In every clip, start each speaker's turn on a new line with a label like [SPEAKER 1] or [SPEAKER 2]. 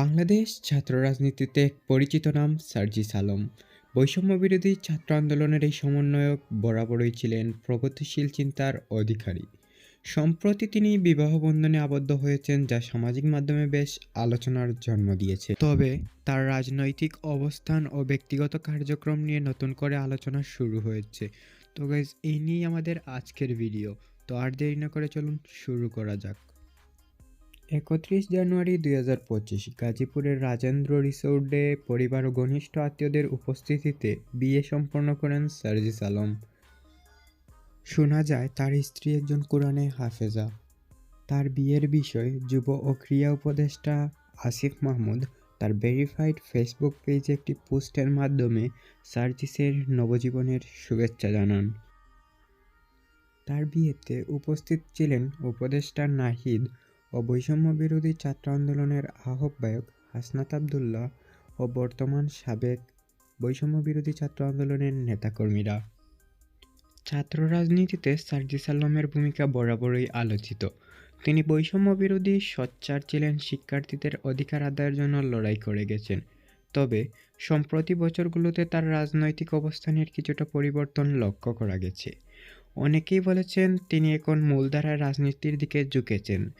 [SPEAKER 1] বাংলাদেশ ছাত্র রাজনীতিতে এক পরিচিত নাম সার্জিস আলম। বৈষম্য বিরোধী ছাত্র আন্দোলনের এই সমন্বয়ক বরাবরই ছিলেন প্রগতিশীল চিন্তার অধিকারী। সম্প্রতি তিনি বিবাহ বন্ধনে আবদ্ধ হয়েছেন, যা সামাজিক মাধ্যমে বেশ আলোচনার জন্ম দিয়েছে। তবে তার রাজনৈতিক অবস্থান ও ব্যক্তিগত কার্যক্রম নিয়ে নতুন করে আলোচনা শুরু হয়েছে। তো গাইজ এই নিয়েই আমাদের আজকের ভিডিও তো আর দেরি না করে চলুন শুরু করা যাক। একত্রিশ জানুয়ারি দুই হাজার পঁচিশ গাজীপুরের রাজেন্দ্র রিসোর্টে পরিবার ও ঘনিষ্ঠ আত্মীয়দের উপস্থিতিতে বিয়ে সম্পন্ন করেন সার্জিস আলম। শোনা যায়, তার স্ত্রী একজন কোরআনে হাফেজা। তার বিয়ের বিষয়ে যুব ও ক্রিয়া উপদেষ্টা আসিফ মাহমুদ তার ভেরিফাইড ফেসবুক পেজে একটি পোস্টের মাধ্যমে সার্জিসের নবজীবনের শুভেচ্ছা জানান। তার বিয়েতে উপস্থিত ছিলেন উপদেষ্টা নাহিদ ও বৈষম্য বিরোধী ছাত্র আন্দোলনের আহ্বায়ক হাসনাত আবদুল্লাহ ও বর্তমান সাবেক বৈষম্য বিরোধী ছাত্র আন্দোলনের নেতাকর্মীরা। ছাত্র রাজনীতিতে সার্জিস আলমের ভূমিকা বরাবরই আলোচিত। তিনি বৈষম্য বিরোধী সোচ্চার ছিলেন শিক্ষার্থীদের অধিকার আদায়ের জন্য লড়াই করে গেছেন। তবে সম্প্রতি বছরগুলোতে তার রাজনৈতিক অবস্থানের কিছুটা পরিবর্তন লক্ষ্য করা গেছে। অনেকেই বলেছেন তিনি এখন মূলধারার রাজনীতির দিকে ঝুঁকেছেন।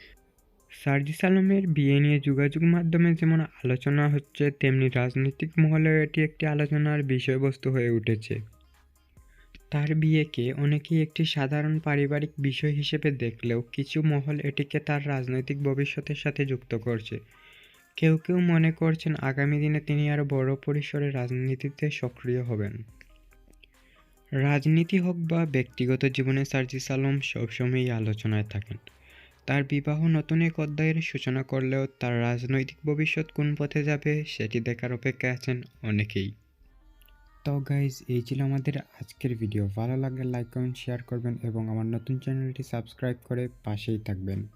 [SPEAKER 1] সার্জিস আলমের বিয়ে নিয়ে যোগাযোগ মাধ্যমে যেমন আলোচনা হচ্ছে, তেমনি রাজনৈতিক মহলেও এটি একটি আলোচনার বিষয়বস্তু হয়ে উঠেছে। তার বিয়েকে অনেকেই একটি সাধারণ পারিবারিক বিষয় হিসেবে দেখলেও কিছু মহল এটিকে তার রাজনৈতিক ভবিষ্যতের সাথে যুক্ত করছে। কেউ কেউ মনে করছেন আগামী দিনে তিনি আরও বড় পরিসরে রাজনীতিতে সক্রিয় হবেন। রাজনীতি হোক বা ব্যক্তিগত জীবনে সার্জিস আলম সবসময়ই আলোচনায় থাকেন। তার বিবাহ নতুন এক অধ্যায়ের সূচনা করলেও তার রাজনৈতিক ভবিষ্যৎ কোন পথে যাবে সেটি দেখার অপেক্ষা আছেন অনেকেই। তো গাইজ এই ছিল আমাদের আজকের ভিডিও ভালো লাগলে লাইক কমেন্ট শেয়ার করবেন এবং আমার নতুন চ্যানেলটি সাবস্ক্রাইব করে পাশেই থাকবেন।